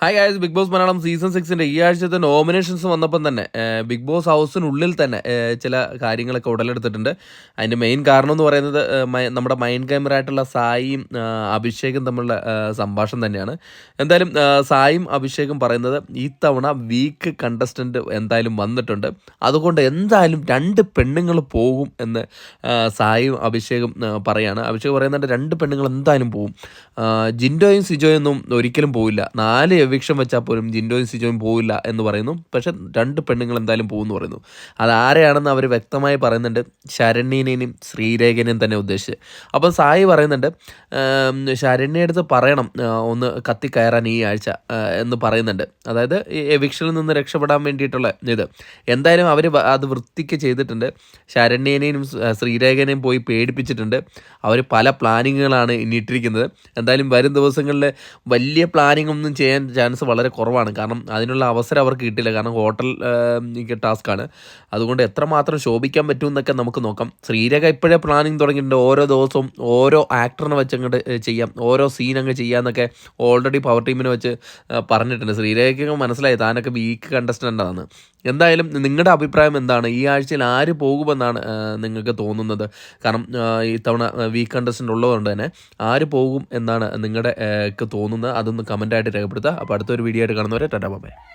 Hi guys Bigg Boss Malayalam season സിക്സിന്റെ ഈ ആഴ്ചത്തെ nominations വന്നപ്പം തന്നെ ബിഗ് ബോസ് ഹൗസിനുള്ളിൽ തന്നെ ചില കാര്യങ്ങളൊക്കെ ഉടലെടുത്തിട്ടുണ്ട്. അതിന്റെ മെയിൻ കാരണം എന്ന് പറയുന്നത് നമ്മുടെ മൈൻഡ് ഗെയിമർ ആയിട്ടുള്ള സായിയും അഭിഷേകും തമ്മിലുള്ള സംഭാഷണം തന്നെയാണ്. എന്തായാലും സായിയും സായും അഭിഷേകും പറയുന്നത് ഈ തവണ വീക്ക് കണ്ടസ്റ്റന്റ് എന്തായാലും വന്നിട്ടുണ്ട്. അതുകൊണ്ട് എന്തായാലും രണ്ട് പെണ്ണുങ്ങൾ പോകും എന്ന് സായിയും സായും അഭിഷേകും പറയാണ്. അഭിഷേക് പറയുന്നുണ്ട് രണ്ട് പെണ്ണുങ്ങൾ എന്തായാലും പോകും. ജിൻഡോയും സിജോയും ഒന്നും ഒരിക്കലും പോവില്ല. നാല് എവിക്ഷൻ വെച്ചാൽ പോലും ജിൻഡോയും സിജോയും പോവില്ല എന്ന് പറയുന്നു. പക്ഷെ രണ്ട് പെണ്ണുങ്ങൾ എന്തായാലും പോകുമെന്ന് പറയുന്നു. അത് ആരെയാണെന്ന് അവർ വ്യക്തമായി പറയുന്നുണ്ട്. ശരണ്യനെയും ശ്രീരേഖനെയും തന്നെ ഉദ്ദേശിച്ച്. അപ്പം സായി പറയുന്നുണ്ട് ശരണ്യടുത്ത് പറയണം ഒന്ന് കത്തി കയറാൻ ഈ ആഴ്ച എന്ന് പറയുന്നുണ്ട്. അതായത് എവിക്ഷനിൽ നിന്ന് രക്ഷപ്പെടാൻ വേണ്ടിയിട്ടുള്ള ഇത്. എന്തായാലും അവർ അത് വൃത്തിക്ക് ചെയ്തിട്ടുണ്ട്. ശരണ്യനെയും ശ്രീരേഖനെയും പോയി പേടിപ്പിച്ചിട്ടുണ്ട്. അവർ പല പ്ലാനിങ്ങുകളാണ് ഇനി ഇട്ടിരിക്കുന്നത് എന്തായാലും വരും ദിവസങ്ങളിൽ വലിയ പ്ലാനിങ് ഒന്നും ചെയ്യാൻ ചാൻസ് വളരെ കുറവാണ്. കാരണം അതിനുള്ള അവസരം അവർക്ക് കിട്ടില്ല കാരണം ഹോട്ടൽ ടാസ്ക്കാണ് അതുകൊണ്ട് എത്രമാത്രം ശോഭിക്കാൻ പറ്റും എന്നൊക്കെ നമുക്ക് നോക്കാം. ശ്രീരേഖ ഇപ്പോഴേ പ്ലാനിങ് തുടങ്ങിയിട്ടുണ്ട്. ഓരോ ദിവസവും ഓരോ ആക്ടറിനെ വെച്ച് അങ്ങോട്ട് ചെയ്യാം. ഓരോ സീൻ അങ്ങ് ചെയ്യാന്നൊക്കെ ഓൾറെഡി പവർ ടീമിനെ വെച്ച് പറഞ്ഞിട്ടുണ്ട്. ശ്രീരേഖയ്ക്ക് മനസ്സിലായി. താനൊക്കെ വീക്ക് കണ്ടസ്റ്റന്റാണ് എന്തായാലും നിങ്ങളുടെ അഭിപ്രായം എന്താണ്? ഈ ആഴ്ചയിൽ ആര് പോകുമെന്നാണ് നിങ്ങൾക്ക് തോന്നുന്നത്? കാരണം ഇത്തവണ വീക്ക് കണ്ടസ്റ്റന്റ് ഉള്ളതുകൊണ്ട് തന്നെ ആര് പോകും എന്നാണ് നിങ്ങളുടെ തോന്നുന്നത്. അതൊന്ന് കമന്റായിട്ട് രേഖപ്പെടുത്തുക. അപ്പോൾ അടുത്തൊരു വീഡിയോ ആയിട്ട് കാണുന്നവരെ ടാറ്റാ ബൈ